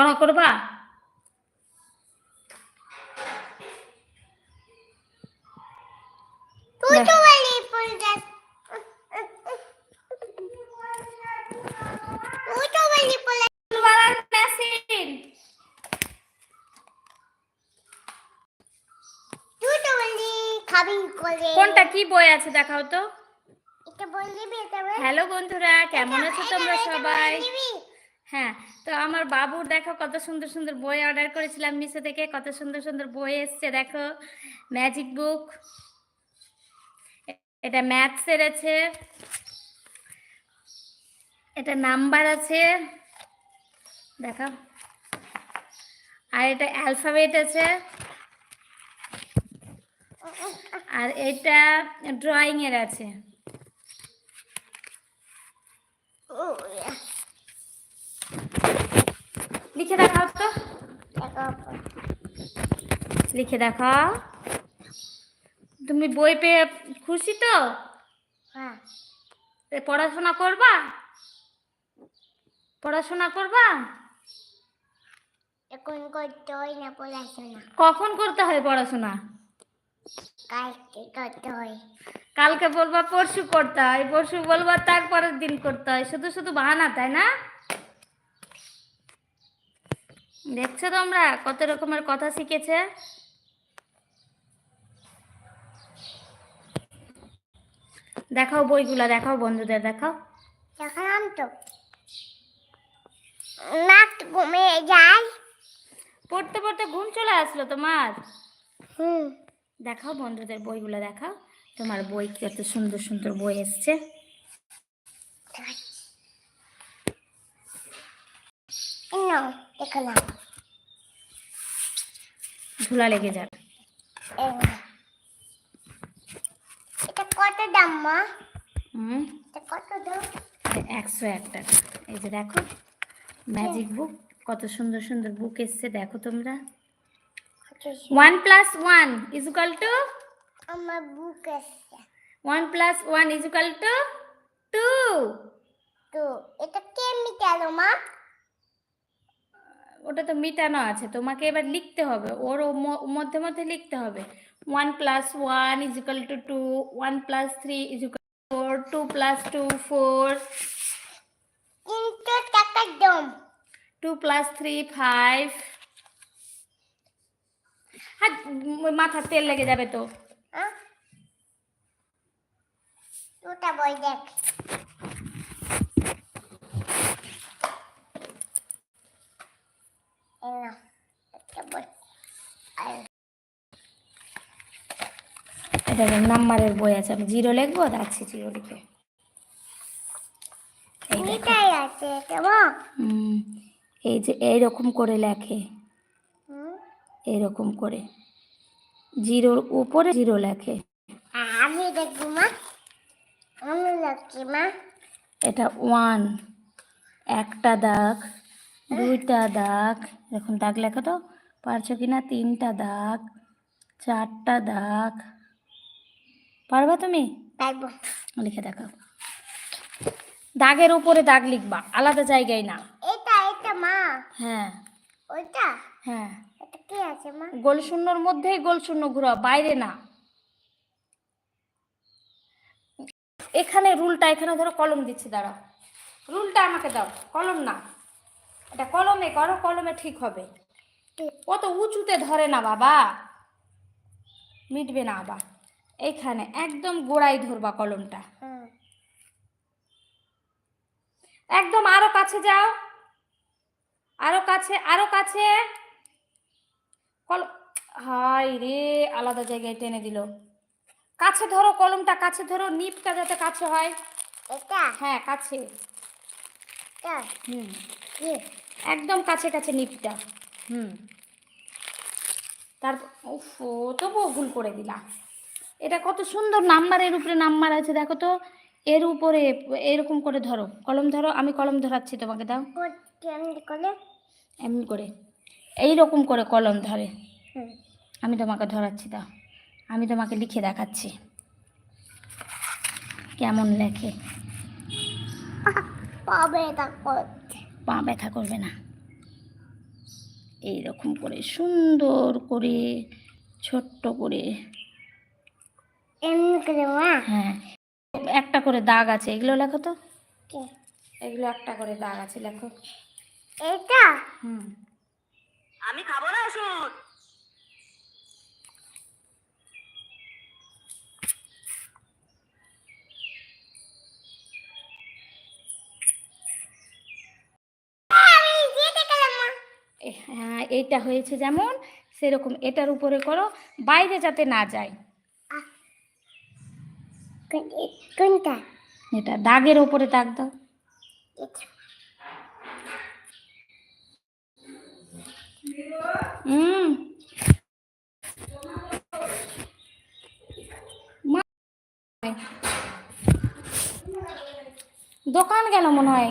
পড়া করবা কোনটা? কি বই আছে? দেখাও তো। হ্যালো বন্ধুরা কেমন আছো তোমরা সবাই? হ্যাঁ তো আমার বাবুর দেখো কত সুন্দর সুন্দর বই অর্ডার করেছিলাম। মিশো থেকে কত সুন্দর সুন্দর বই এসছে দেখো। ম্যাজিক বুক এটা ম্যাথসের আছে এটা নাম্বার আছে দেখো। আর এটা অ্যালফাবেট আছে। আর এটা ড্রয়িং এর আছে। ও, লিখে দেখাও তো। লিখে দেখাও। তুমি বই পেয়ে খুশি তো? হ্যাঁ। পড়াশোনা করবা? পড়াশোনা করবা? এখন করতে হয় না পড়াশোনা। কখন করতে হয় পড়াশোনা? কালকে করতে হয়। কালকে বলবা পরশু করতে হয়। পরশু বলবা তারপরের দিন করতে হয়। শুধু শুধু বাহানা তাই না? দেখছ তোমরা? কত রকমের কথা শিখেছে? দেখাও বইগুলা দেখাও বন্ধুদের দেখাও। দেখালাম তো নাক ঘুমিয়ে যায়। পড়তে পড়তে ঘুম চলে আসলো তোমার? হুম। দেখাও বন্ধুদের বইগুলো দেখাও। তোমার বই কত সুন্দর সুন্দর বই এসছে। ধুলা লেগে যাবে। এটা কত দাম মা? হুম? এটা কত দাম? একশো এক টাকা। এই যে দেখো ম্যাজিক বুক কত সুন্দর সুন্দর বুক এসছে দেখো তোমরা। One plus one is equal two আমার book one plus one is equal two two তো এটা কে মিটালো মা ওটা তো মিটানো আছে তোমাকে এবার লিখতে হবে। ওর ও মধ্যে মধ্যে লিখতে হবে। One plus one is equal two two one plus three is equal four two plus two four two plus three five আর মাথার তেল লেগে যাবে তো। হ্যাঁ? দুটা বই দেখ। আর এটা নাম্বারের বই আছে আমি জিরো লিখব? যাচ্ছি জিরো লিখে। এই দেখো। যে এইরকম করে লেখে। এরকম করে। জিরোর উপরে জিরো লেখে। আমি দেখব মা। আমি লাগছি মা। এটা ওয়ান একটা দাগ। দুইটা দাগ। এরকম দাগ লেখো তো? পারছ কি না তিনটা দাগ চারটা দাগ। পারবা তুমি? লিখে দেখাও। দাগের উপরে দাগ লিখবা আলাদা জায়গায় না। এটা এটা মা। হ্যাঁ। ওইটা? হ্যাঁ। এটা কি আছে মা? গোল শূন্যর মধ্যেই গোল শূন্য ঘুরাও বাইরে না। এখানে রুলটা এখানে ধরো কলম দিচ্ছি দাঁড়াও। রুলটা আমাকে দাও কলম না। এটা কলমে করো কলমে ঠিক হবে। অত উঁচুতে ধরে না বাবা। মিটবে না আবার। এইখানে একদম গোড়ায় ধরবা কলমটা। একদম আরও কাছে যাও। আরও কাছে আরও কাছে। কল হাই রে আলাদা জায়গায় টেনে দিল। কাছে ধরো কলমটা কাছে ধরো নিপটা যাতে কাছে হয়। হ্যাঁ কাছে। হুম। একদম কাছে কাছে নিপটা। হুম। তারপর উফ তবুও ভুল করে দিলাম এটা কত সুন্দর নাম্বারের উপরে নাম্বার আছে দেখো তো। এর উপরে এরকম করে ধরো। কলম ধরো আমি কলম ধরাচ্ছি তোমাকে দাও। এমনি করে। এই রকম করে কলম ধরে। আমি তোমাকে ধরাচ্ছি দাও। আমি তোমাকে লিখে দেখাচ্ছি। কেমন লেখে। পাবে এটা করতে পা ব্যথা করবে না। এই রকম করে সুন্দর করে ছোট্ট করে। এমনি করে হ্যাঁ। একটা করে দাগ আছে এগুলো লেখো তো। কে? এগুলো একটা করে দাগ আছে লেখো। এটা হুম। আমি খাব না ওষুধ আমি যেতে গেলাম মা এ- হ্যাঁ এইটা হয়েছে যেমন সেরকম এটার উপরে করো বাইরে যাতে না যায়। কোনটা? এটা দাগের উপরে দাগ দাও। হুম। দোকান গেল মনে হয়?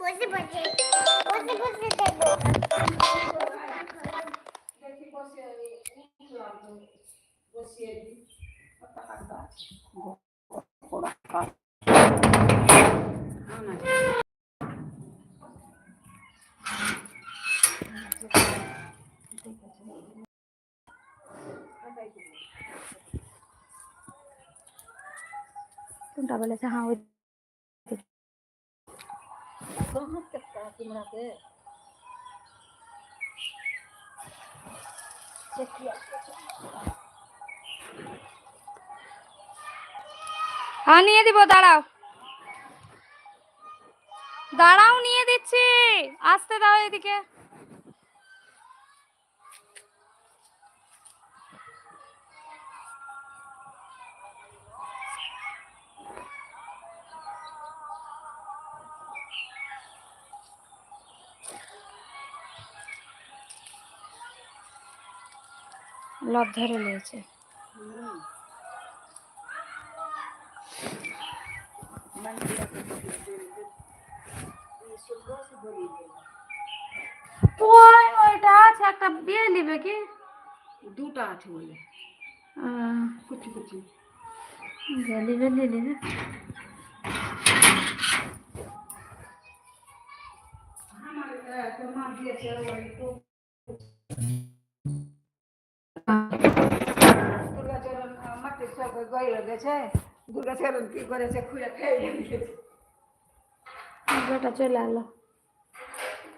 বসে বসে বসে বসে দেখব। হ্যাঁ ওই হ্যাঁ নিয়ে দিব দাঁড়াও দাঁড়াও নিয়ে দিচ্ছি আসতে দাও এদিকে গোলাপ ধরে নিয়েছে ওই ওইটা আছে একটা বিয়ে নিবে কি দুটা আছে বলে কুচি কুচি গেলি বেলি নিবে আমার তোমার দিয়েছে ওই তো দুর্গাচরণ মাটির সব গইল গেছে। দুর্গাচরণ কি করেছে খুঁড়ে খেয়ে গেছে বেটা চলে এলো।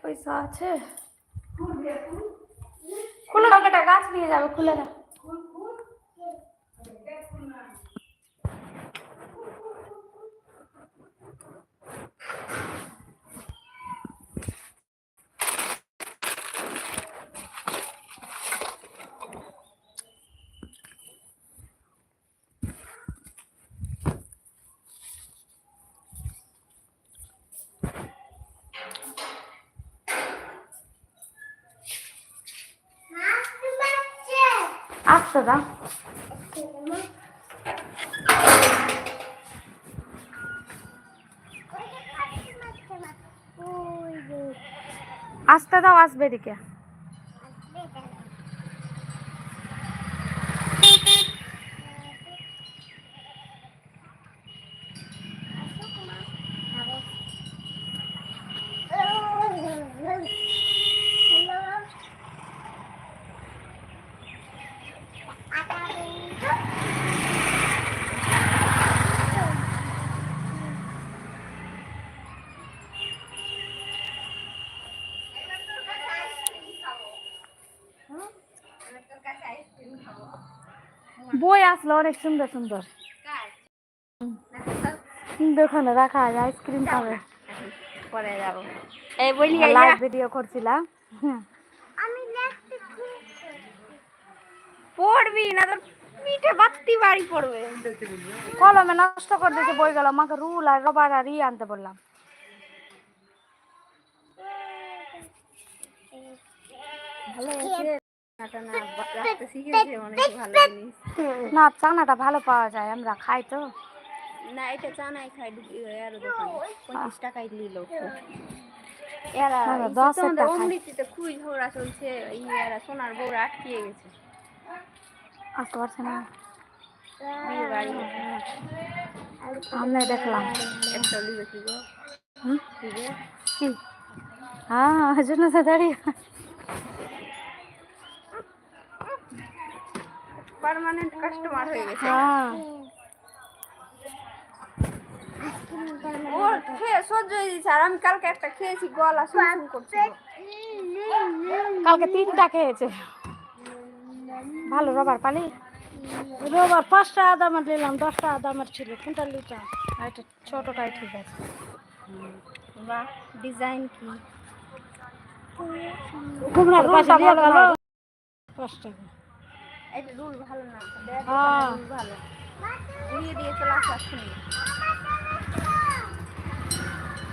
পয়সা আছে? খুলে টাকা গাছ নিয়ে যাবে খুলে দাও মা তুমি আছে আসতে দাও আসতে দাও আসবে এদিকে। বই আসলো অনেক সুন্দর সুন্দর। দোকানে রাখা আছে আইসক্রিম পরে যাব। এই লাইভ ভিডিও করছিলাম। আমি পড়বি না তোর পিঠে বাত্তি বাড়ি পড়বে। কলমে নষ্ট করে দিয়েছে বই গেল আমাকে রুল আর রবার আর ইয়ে আনতে বললাম। ভালো না চানাটা ভালো পাওয়া যায় আমরা খাই তো। না এটা চানাই খাই এর দোকানে। পঁচিশ টাকাই নিল এরা তোমাদের অমৃতিতে খুবই ঝগড়া চলছে এরা সোনার বউরা আটকিয়ে গেছে। আসতে পারছে না। আমরা দেখলাম। একটা কি হ্যাঁ ওই জন্য দাঁড়িয়ে পার্মানেন্ট কাস্টমার হয়ে গেছে। হ্যাঁ খেয়ে সহ্য হয়ে আর আমি কালকে একটা খেয়েছি গলা শুনশুন করছিল। কালকে তিনটা খেয়েছে। ভালো রবার পালি রবার পাঁচটা আদামের নিলাম দশটা আদামের ছিল কোনটা লিটার এটা ছোটটাই ঠিক আছে। বাহ ডিজাইন কি? কুমড়ার পাশে দিয়ে গেল। পাঁচ টাকা। এটা রুল ভালো না। হ্যাঁ। রুল ভালো। উড়িয়ে দিয়ে চলে আসা শুনি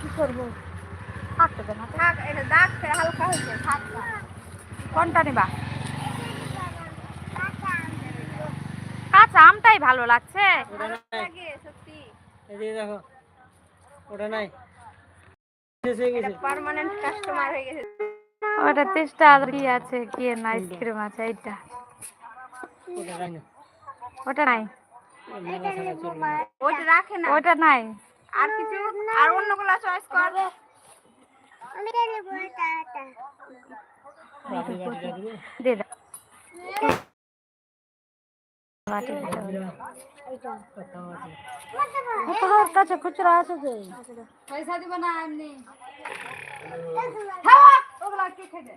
কি করব? থাকতে না। থাক এটা দাগ হালকা হয়েছে থাক কোনটা নিবা? কাঁচা আমটাই ভালো লাগছে। দেখো ওটা নাই। শেষ গেছে। পার্মানেন্ট কাস্টমার হয়ে গেছে। ওটা তেষ্টা কি আছে কি না আইসক্রিম আছে এইটা। ওটা নাই না ওটা নাই মেলা ছাড়া চলবে না ওইটা রাখে না ওটা নাই আর কিছু আর অন্যগুলা চয়েস কর আমি জানি বলটা বাটি বাটিটা দিবি দে দাও বাটি দিতে হবে। কথা আছে তোর কাছে খুচরা আছে যে পয়সা দিব না এমনি ওগুলা কে খেতে?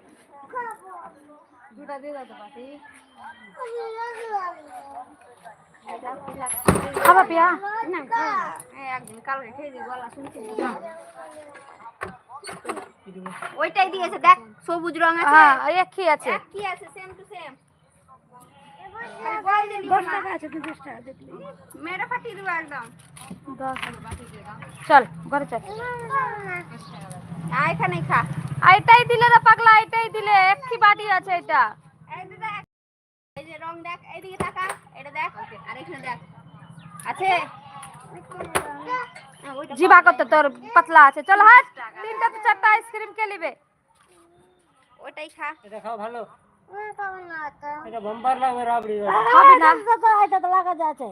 দুটা দিয়ে দাও পাটি খাবা পিয়া? না একদিন কালকে খেয়ে দিই গলা শুনছি। ওইটাই দিয়েছে দেখ সবুজ রং আছে। হ্যাঁ কি আছে। কি আছে সেম টু সেম চল ঘরে চল। আ এখানেই খা। আর এটাই দিলে রে পাগলা এটাই দিলে। বাটি আছে এটা? দেখ এই যে রং দেখ এইদিকে তাকা এটা দেখ আর এখানে দেখ। আছে? জিবা করতে তোর পাতলা আছে। চল হাট তিনটা তো চারটা আইসক্রিম কে নিবে? ওইটাই খা। এটা খাও ভালো। খাব না তো এটা বাম্পার লাগবে রাবড়ি খাবি না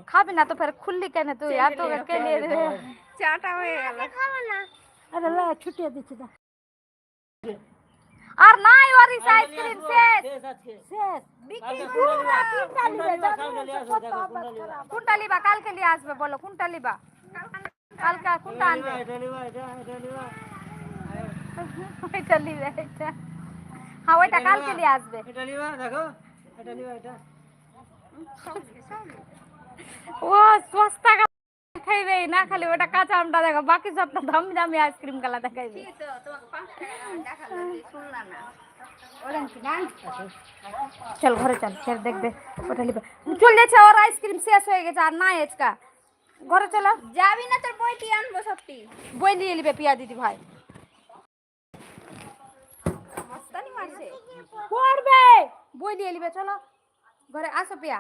খাবি না তো ফের খুললি কেন তুই আর তো কে নিয়ে দেবে চাটা হয়ে গেল খাব না ছুটিয়ে দিচ্ছি আর নাই ওর আইসক্রিম শেষ শেষ আজকে শেষ কালকে কুন্ডা লিবা কুন্ডা লিবা কালকে লিয়ে আসো দেখো কুন্ডা লিবা কোনটা লিবা কালকে নিয়ে আসবে বলো কোনটা লিবা কালকে কোনটা আনবে এটা লিবা এটা এটা লিবা ওইটা লিবে এটা হ্যাঁ ওইটা কালকে নিয়ে আসবে। এটা লিবা দেখো। এটা লিবা এটা। ও সস্তা কা- খাইবে না খালি ওটা কাঁচা আমটা দেখো বাকি সবটা দামি দামি আইসক্রিম কালা দেখাইবে। না। চল ঘরে চল ফের দেখবে ওটা লিবে চল যাচ্ছে ওর আইসক্রিম শেষ হয়ে গেছে আর নাই আজকা ঘরে চলো। যাবি না তোর বইটি আনব সত্যি। বই নিয়ে নিবে পিয়া দিদি ভাই। পড়বে বই দিয়ে নিবে চলো। ঘরে আসো পিয়া।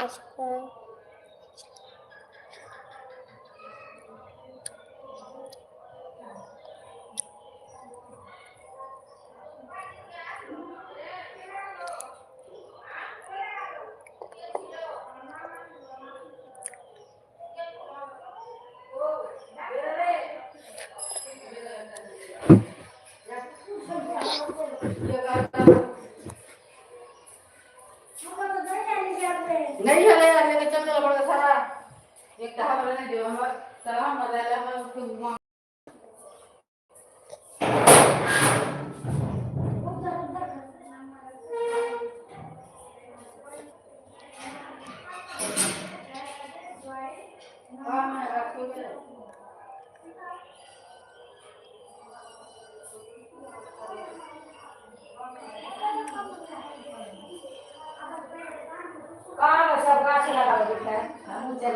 আইসক্রিম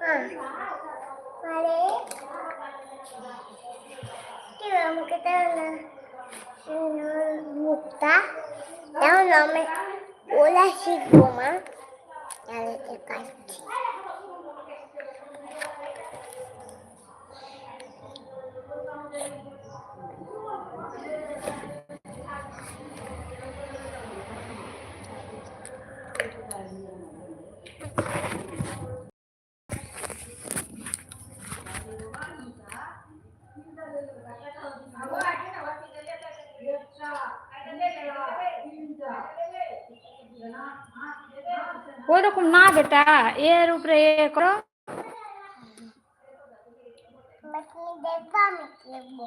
হ্যাঁ আরে কি আমাকে দাও না মুখটা দাও না আমি ওলা শিখব মা তাহলে দেখাচ্ছি ওই রকম না বেটা এর উপরে এ করো আমি তুমি দেখব